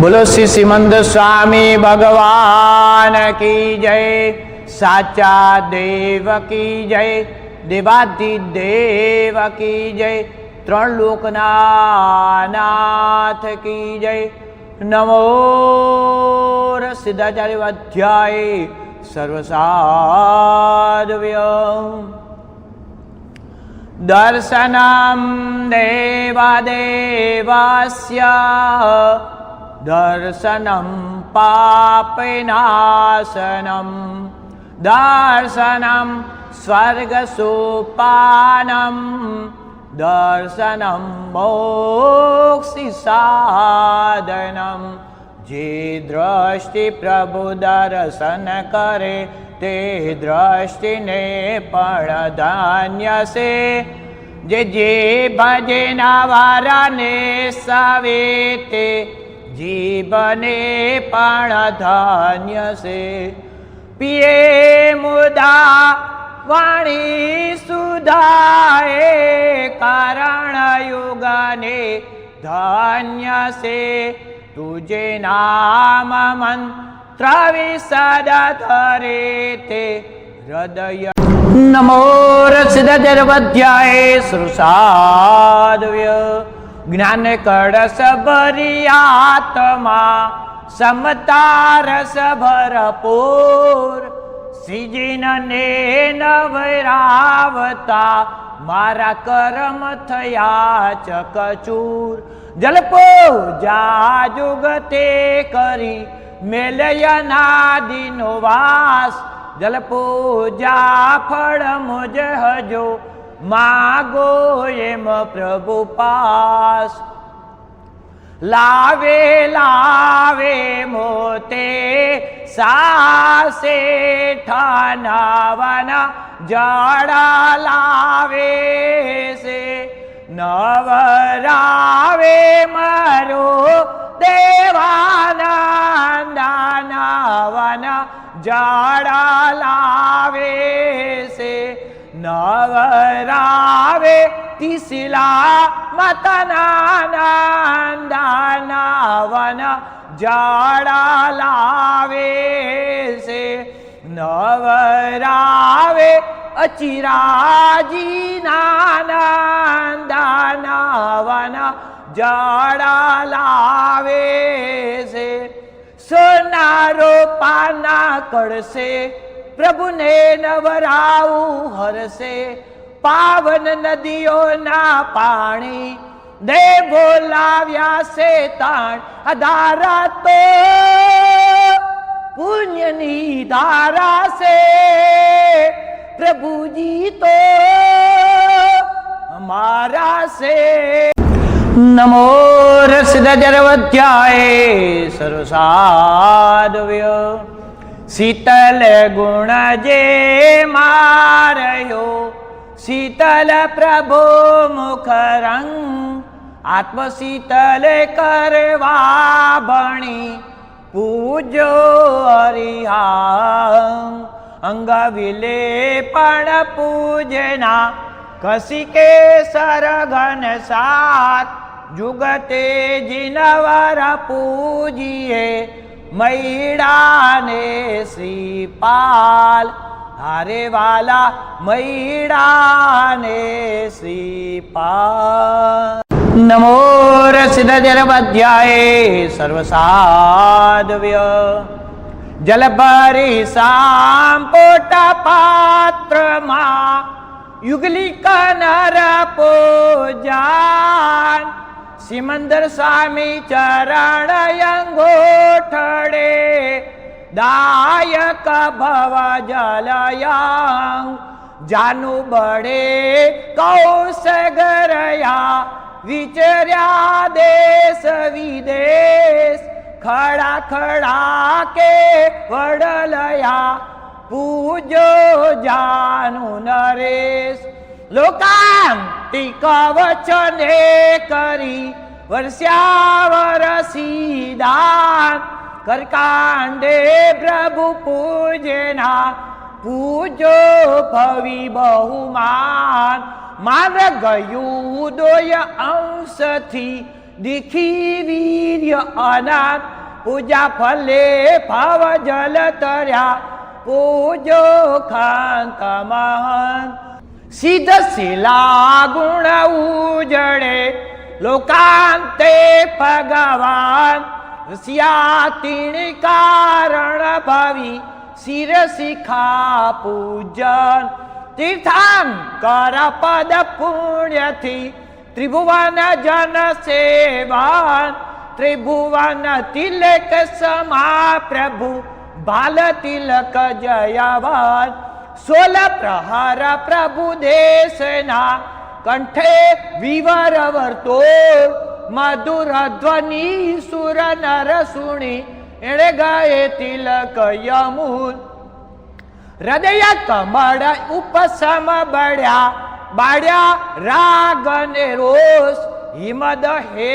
બોલો શ્રી સિમંદ સ્વામી ભગવાન કી જય, સાચા દેવ કી જય દેવાધિ દેવ કી જય, ત્રણ લોકના નાથ કી જય. નમો સિદ્ધાચાર્ય અધ્યાય સર્વસાધવ્ય. દર્શનમ દેવાદેવસ્ય દર્શનમ પાપનાશનમ દર્શનમ સ્વર્ગસોપાનમ દર્શનમ મોક્ષિ સાધનમ જે દ્રષ્ટિ પ્રભુ દર્શન કરે તે દ્રષ્ટિને પણ ધાન્ય છે જે જે ભજના વારાને સવે તે જીવને પણ ધન્ય છે. પીએ મુદા, વાણી સુધાએ કારણ યુગને ધન્ય છે. તુજે નામ મંત્ર વિસદ ધરે તે હૃદય. નમો રસિદર્વધ્યાય સુસાદવ્ય જ્ઞાન કળશ ભરી આત્મા સમતા રસ ભરપૂર. સિજિનને નવરાવતા મારા કરમ થયા ચકચૂર જલપો જા જુગતે કરી મેલયનાદિનો વાસ. જલપૂજા ફળ મુજ હજો માગો એમ પ્રભુ પાસ. લાવે લાવે મોતે સાસે ઠાનાવાના જડા લાવે છે નવરાવે મારો દેવાનંદાનાવાના જાડા લાવે છે નવરાવે તિસલા મતનાનંદાનાવાના જાડા લાવે છે નવરાવે અચિરાજી નાનંદાનાવાના જાડા લાવે છે સોનારો પાના કળશે પ્રભુને નવરાવું હરસે. પાવન નદીઓના પાણી દે બોલાવ્યા છે તાણ. અધારા તો પુણ્યની ધારા છે. પ્રભુજી તો અમારા છે. નમો રસદર્વધ્યાય સર્વસાધવ્ય. શીતલ ગુણ જે મારયો. શીતલ પ્રભુ મુખ રંગ. આત્મ શીતલ કરવા ભણી. પૂજો હરિહા અંગ વિલે પણ પૂજના. કસી કે સરઘન સાત. જુગતે જીનવર પૂજીએ. મૈડાને શ્રીપાલ. હારે વાલા મૈડાને શ્રીપાલ. નમો રસિદર્વધ્યાય સર્વસાધવ્ય. જલભરી સાંપોટા પાત્રમાં યુગલિક નર પૂજાન. સિમંદર સ્વામી ચરણ અંગોઠડે દાયક ભવ જલયા. જાનુ બળે કૌશ ગરયા વિચર્યા દેશ વિદેશ. ખડા ખડા કે વડલયા, પૂજો જાનુ નરેશ. લોકાંતિ કવચને કરી વર્ષ્યા વરસી કરકાંડે પ્રભુ પૂજના પૂજો ભવી બહુમાન. માન ગયું દોય અંશથી દીખી વીર્ય અનાથ. પૂજા ફલે ભાવ જલ તર્યા. પૂજો ખાંત મહાન સિદ્ધ શિલા ગુણ ઉજળે, લોકાંતે ભગવાન. સ્યાતિણી કારણ ભવી, શિર શિખા પૂજન. તીર્થાંકર પદ પુણ્યથી, ત્રિભુવન જન સેવન. ત્રિભુવન તિલક સમા પ્રભુ, બાલ તિલક જયવાન. સોલ પ્રહાર પ્રભુ દેશના કંઠે વિવર વર્તો. મધુર ધ્વનિ સુર નર સુણી, એણે ગાયે તિલક યમુન. હૃદય કમળ ઉપસમ બળ્યા, બાળ્યા રાગ ને રોષ. હિમદ હે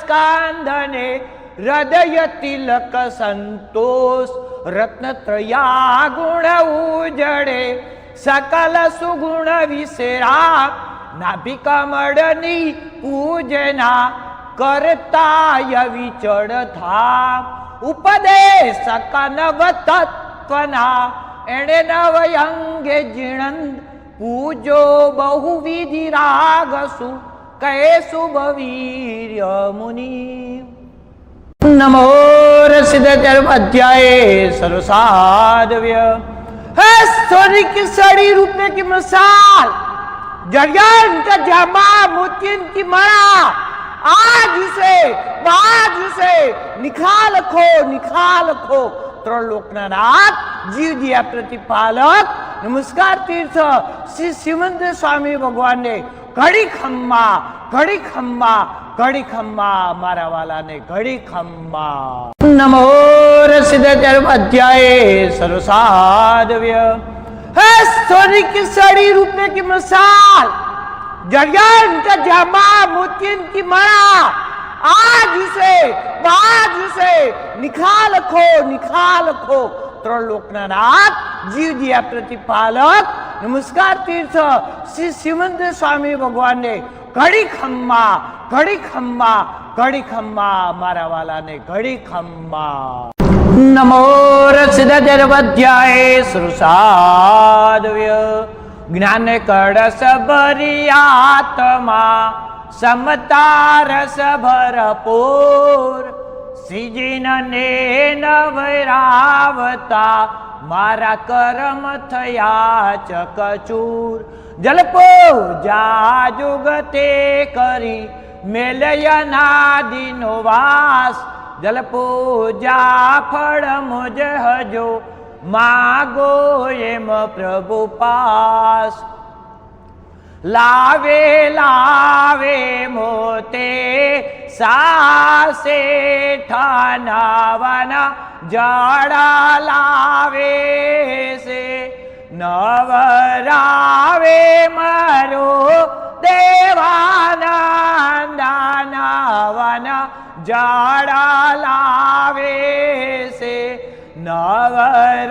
સ્કાંદને હૃદય તિલક સંતોષ રત્નત્રયા ગુણ ઉજડે સકલ સુગુણ વિસરા નાભી કમળની પૂજના કરતાય વિચળ થા ઉપદેશ કનવ તત્વના એણે નવયંગે જીણંદ પૂજો બહુવિધિ રાગસુ કહે શુભ વીર્ય મુનિ નમો રસિદ્ધ અધ્યાય સર્વસાધવ્ય है सोने की सड़ी रुपए की मिसाल जरियान का जामा मोतियन की मरा आज उसे आज उसे निखाल खो निखाल खो ત્રણ લોકના નાથ જીવદિયા પ્રતિપાલક નમસ્કાર તીર્થ શ્રી સિમંત સ્વામી ભગવાનને ઘડી ખમ્મા ઘડી ખમ્મા ઘડી ખમ્મા મારા વાલાને ઘડી ખમ્મા નમો રસિદ્ધ અધ્યાય સર્વસાધવ્ય है सोने की सड़ी रुपए की मिसाल जरियान का जामा मोतियन की मरा आज उसे आज उसे निखाल खो निखाल खो ત્રણ નાથ જીવદિયા પ્રતિપાલક. નમસ્કાર તીર્થ. શ્રી સિમંત સ્વામી ભગવાનને ઘડી ખમ્મા ઘડી ખમ્મા ઘડી ખમ્મા મારા વાલાને ઘડી ખમ્મા નમો રસિદ્ધર્વધ્યાય સુસાદવ્ય જ્ઞાન કળશ ભરી આત્મા સમતા રસ ભરપૂર શ્રીજીને નવરાવતા મારા કરમ થયા ચકચૂર. જલપો જાજુગતે કરી મેલયનાદિનો વાસ. જલ પૂજા ફળ મુજ હજો માગો એમ પ્રભુ પાસ. લાવે લાવે મોતે સાસે ઠાનાવાના જડા લાવે છે નવરાવે મારો દેવાનંદાનાવાના જાડા લાવે છે નવરાવે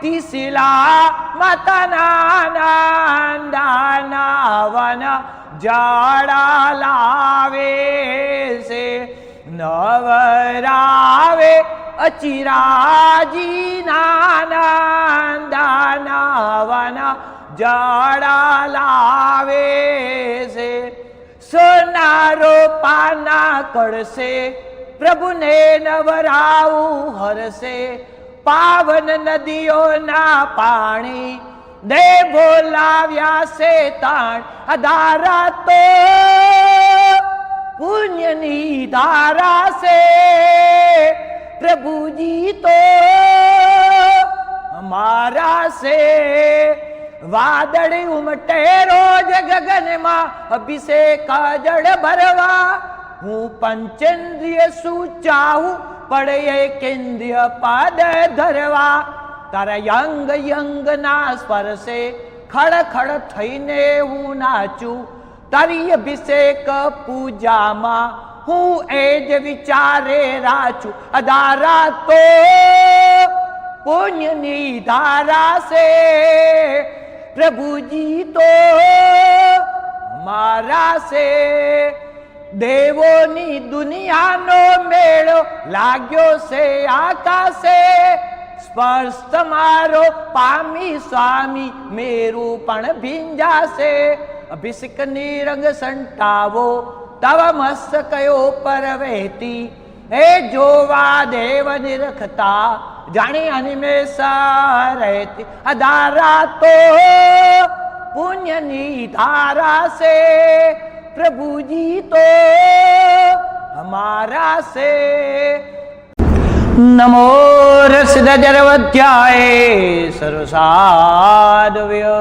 તિસલા મતનાનંદાનાવાના જાડા લાવે છે, નવરાવે અચિરાજી નાનંદાનાવાના જાડા લાવે છે. સોનારો પાના કરશે, પ્રભુને નવરાવું હરશે પાવન નદીઓના પાણી દે બોલાવ્યા છે તાણ અધારા તો પુણ્યની ધારા છે. પ્રભુજી તો અમારા છે. વાદળ ઉમટે રોજ ગગનમાં અભિષેક જળ ભરવા. હું પંચેન્દ્રિય શું ચાહું પડે કેન્દ્રીય પાદ ધરવા. તારા યંગ યંગ ના સ્પર્શે ખડખડ થઈને હું નાચું. તારી અભિષેક પૂજામાં હું એ જ વિચારે રાચું. અધારા તો પુણ્યની ધારા છે. પ્રભુજી તો મારા છે. દેવોની દુનિયાનો મેળો લાગ્યો છે આકાશે. સ્પર્શ તમારો પામી સ્વામી મેરું પણ ભીંજાશે. અભિષેકની રંગ સંટાવો તવ મસ્તકયો પર વહેતી. એ જોવા દેવ નિરખતા, જાણી અનિમેષા રહેતી. અધારા તો પુણ્યની ધારા છે. પ્રભુજી તો હમારા છે નમો રસદર્વધ્યાય સર્વસાધવ્ય.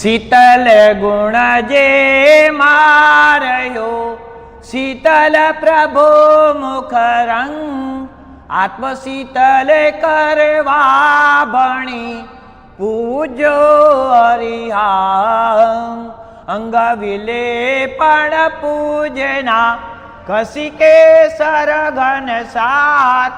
શીતલ ગુણ જે મારયો, શીતલ પ્રભુ મુખ રંગ આત્મ શીતલ કરવા ભણી, પૂજો હરિહા અંગવિલે પણ પૂજના કસિકે સરગન સાત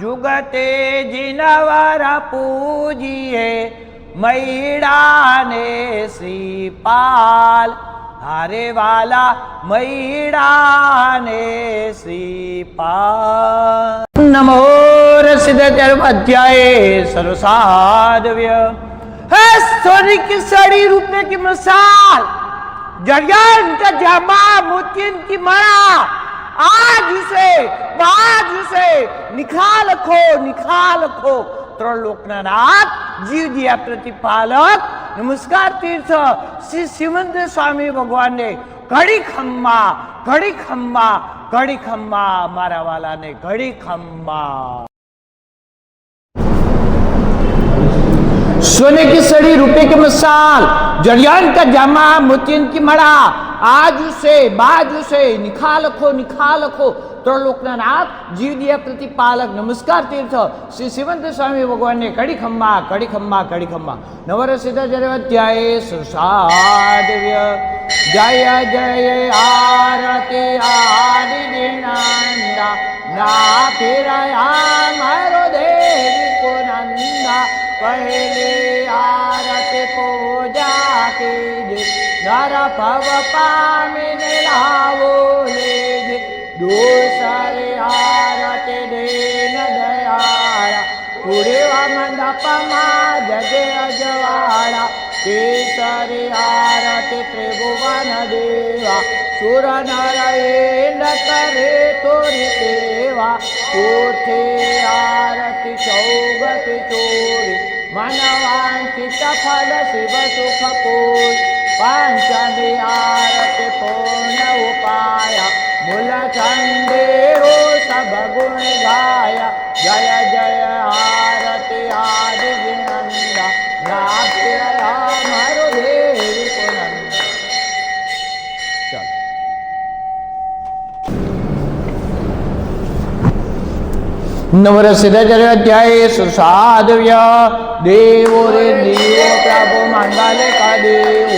જુગતે જીનવર પૂજીએ મૈડાને શ્રીપાલ. હારે વાલા મૈડાને શ્રીપાલ. નમો સિદ્ધતેર અધ્યાય સરસાદવ્ય હે સોની કિસડી રૂપે કી મસાલ मिसाल जड़ियन का जामा मोतियन की मरा आज उसे आज उसे निखाल खो निखाल खो ત્રણ લોકના નાથ જીવ દિયા પ્રતિપાલક નમસ્કાર તીર્થ શ્રી સિમંત સ્વામી ભગવાનને ઘડી ખમ્મા ઘડી ખમ્મા ઘડી ખમ્મા મારા વાલાને ઘડી ખમ્મા सोने की सड़ी रुपए की मिसाल जड़ियान का जामा मोतियन की मड़ा આજુષે બાજુષે નિખાલખો નિખાલખો. ત્રલોકના નાથ જીવદિયા પ્રતિપાલક. નમસ્કાર તીર્થ. શ્રી શિવંત સ્વામી ભગવાનને કડી ખમ્મા કડી ખમ્મા કડી ખમ્મા નવરસ ધ્યાય સુસાદવ્ય. જય જય, આરતી આદિ નંદા ના ફેરાયા મારો દેવી કો નંદા પહેલી આરતી પૂજા કી નર ભવ પામીને લાવો લેજે દોષરે આરતી દેન દયાળા પુરેવા મંડપમાં જગે અજવાળા કેસરી આરતી ત્રિભુવન દેવા સુર નારાયણ કરે તોરી સેવા કોઠે આરતી ચૌગતિ ચોરી મનવાંચિત ફલ શિવ સુખ પૂર પાંચમી આરતી પૂર્ણ ઉપાય મૂલ ચંદેરો સબ ગુણ ગાય જય જય આરતી આદિ વિનંદા નાભિરયા મારો દેવી પુનંદ ચાલો નવરસિદ્ધચર્યાધ્યાય સુસાધવ્ય દેવો રે દેવો પ્રભુ મંગલે કા દેવો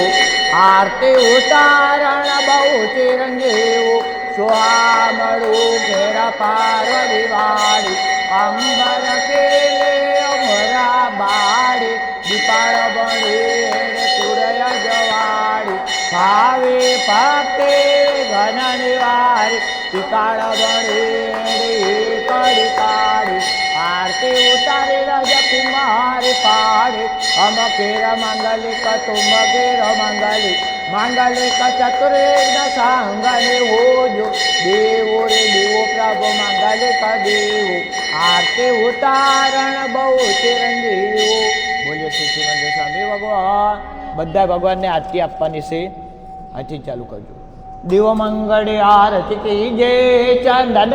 આરતે ઉતારણ બહુ ચિરંજીવો સ્વામળુ ઘેર પાર્વતી વાળી અંબર કેલે અમરા બાળી. દીપાળ બળી સુરય જવાળી. ભાવે પાતે ઘન નિવારી. દીપાળ બળી કડી કાઢી આરતી ઉતારે કુમારી પાડી અમ કેર મંગલિક તુમ કેર મંગલિક મંગલિક ચતુર્વેદ સાંગને હોજો દેવો રે દેવો પ્રભુ મંગલિક દેવો આરતી ઉતારણ બહુ ચિરંજીવો બોલ્યો શ્રી શ્રીમંદ સ્વામી ભગવાન બધા ભગવાનને આરતી આપવાની છે આથી ચાલુ કરજો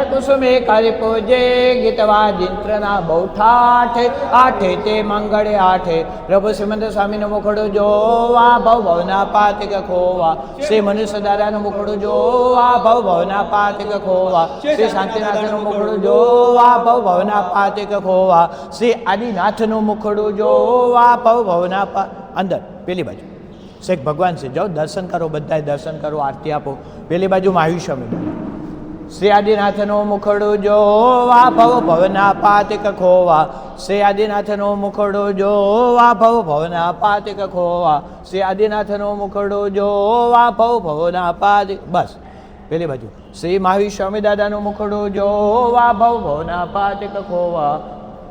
કુસુમે કરી પૂજે ગીતવા જિંત્રના બહુ ઠાઠે આઠે તે મંગળે આઠે પ્રભુ શ્રીમંત સ્વામીનો મુખડો જોવા ભવ ભવના પાતિક ખોવા શ્રી મનુષ્ય દાદાનો મુખડો જોવા ભવ ભવના પાતિક ખોવા શ્રી શાંતિનાથનું મુખડું જોવા ભવ ભવના પાતિક ખોવા શ્રી આદિનાથનું મુખડું જોવા ભવ ભવના અંદર પેલી બાજુ શેખ ભગવાન છે. જાઓ, દર્શન કરો, બધાય દર્શન કરો, આરતી આપો. પેલી બાજુ આયુષ્ય મેળવો શ્રી આદિનાથનો મુખડું જોવા, ભવ ભવના પાતિક ખોવા. શ્રી આદિનાથનો મુખડું જોવા, ભવ ભવના પાતિક ખોવા. શ્રી આદિનાથનો મુખડું જોવા, ભવ ભવના પાતિક બસ. પેલી બાજુ. શ્રી મહાવીર સ્વામી દાદાનું મુખડું જોવા, ભવ ભવના પાતિક ખોવા.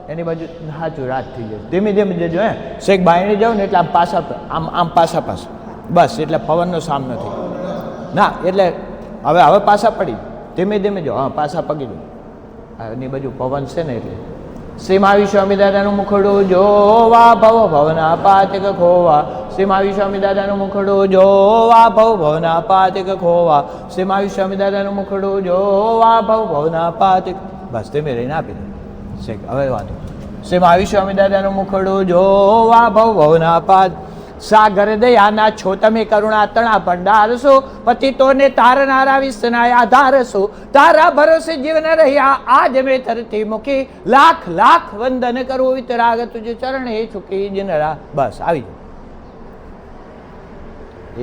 એની બાજુ સાચું રાત થઈ જાય ધીમે ધીમે જજો, હે. શેખ બાયણી જાઓ ને એટલે આમ પાછા આમ આમ પાછા પાછા. બસ, એટલે પવનનો સામનો થઈ ના, એટલે હવે હવે પાછા પડી. ધીમે ધીમે જાઓ. હા, પાછા પગી જાઓ. એની બાજુ પવન છે ને એટલે. શ્રી મહાવી સ્વામી દાદાનું મુખડું જોવા, ભવ ભવના પાતિક ખોવા. શ્રી મહાવી સ્વામી દાદાનું મુખડું જોવા, ભવ ભવના પાતિક ખોવા. શ્રી મહાવી સ્વામી દાદાનું મુખડું જોવા, ભવ ભવના પાતિક બસ તમે રહીને આપી દો. હવે વાંધો. શ્રી મહાવીર સ્વામી દાદાનું મુખડું જોવા ભવ ભવના પાદ. સાગર દયાના છો તમે કરુણા તણા ભંડાર છો. પતિતોને તારનારા વિશ્વનાય આધાર છો. તારા ભરોસે જીવન રહ્યા આજ મેં ધરતી મૂકી. લાખ લાખ વંદન કરું વિતરાગ ચરણ એ ચૂકી જનરા બસ આવી જાઓ.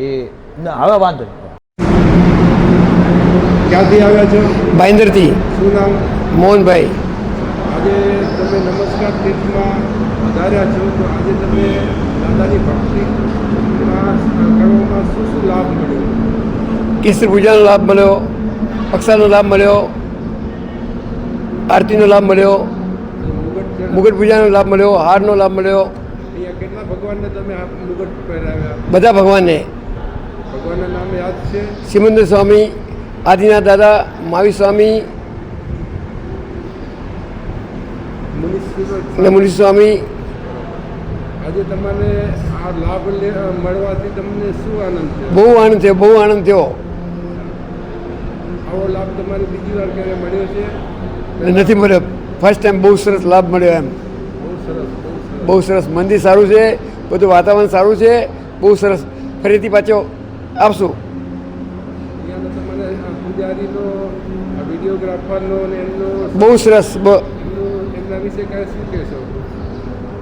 એ ના હવે વાંધો નહીં. ક્યાંથી આવ્યા છો? ભાઈન્દરથી શું નામ? મોહનભાઈ. આજે તમે નમસ્કાર તીર્થમાં વધાર્યા છો તો આજે તમે દાદાની ભક્તિમાં કરવામાં શું શું લાભ મળ્યો? કેસરી પૂજાનો લાભ મળ્યો અક્ષાનો લાભ મળ્યો આરતીનો લાભ મળ્યો મુગટ પૂજાનો લાભ મળ્યો હારનો લાભ મળ્યો. કેટલા ભગવાનને તમે મુગટ પહેરાવ્યા? બધા ભગવાનને. ભગવાનના નામ યાદ છે? સિમંદર સ્વામી આદિનાથ દાદા માવી સ્વામી અને મુનિ સ્વામી. આજે તમને આ લાભ મળવાથી તમને શું આનંદ થયો? બહુ આનંદ થયો બહુ આનંદ થયો. આવો લાભ તમારે બીજી વાર ક્યારે મળ્યો છે? નથી મળ્યો. ફર્સ્ટ ટાઈમ બહુ સરસ લાભ મળ્યો એમ. બહુ સરસ બહુ સરસ. મંદિર સારું છે બધું વાતાવરણ સારું છે બહુ સરસ. ફરીથી પાછો આપશું. અહીંયાનો તમને પૂજારીનો વિડીયોગ્રાફરનો ને બહુ સરસ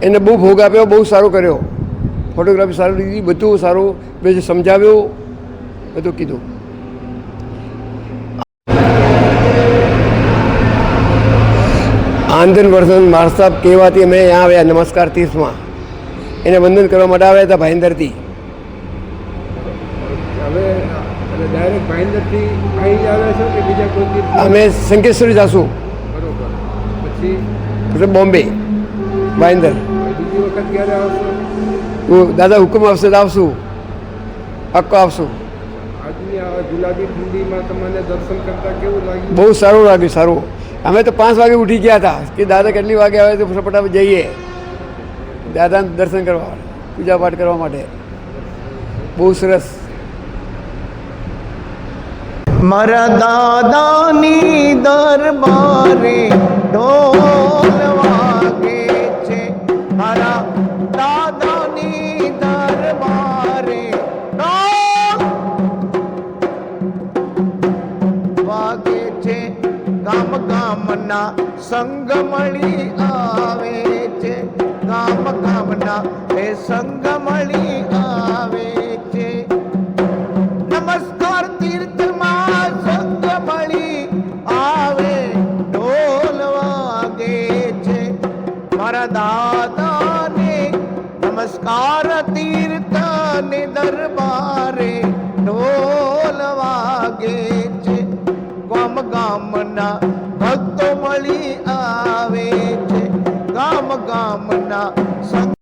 એને બહુ ભોગ આપ્યો બહુ સારો કર્યો. ફોટોગ્રાફી સારું લીધી બધું સારું. બધું સમજાવ્યું બધું કીધું. આંધન વર્ધન મારસાબ કહેવાથી અમે અહીંયા આવ્યા નમસ્કાર તીર્થમાં. એને વંદન કરવા માટે આવ્યા હતા ભાઈંદરથી. અમે શંકેશ્વરી જાશું. બરોબર. પછી? પછી બોમ્બે ભાઈંદર બીજી વખત ક્યારે આવશો હું દાદા હુકમ આવશે તો આવશું પાક્કો આવશું બહુ સારું લાગ્યું સારું. અમે તો પાંચ વાગે ઉઠી ગયા હતા. કે દાદા કેટલી વાગે આવે તો ફટાફટ જઈએ. દાદાને દર્શન કરવા પૂજા પાઠ કરવા માટે. બહુ સરસ. મારા દાદાની દરબારે ઢોલ વાગે છે. મારા દાદાની દરબારે વાગે છે. ગામ ગામના આવે છે. ગામ ગામના એ સંગ મળી આવે છે. ગામ ગામના સંગ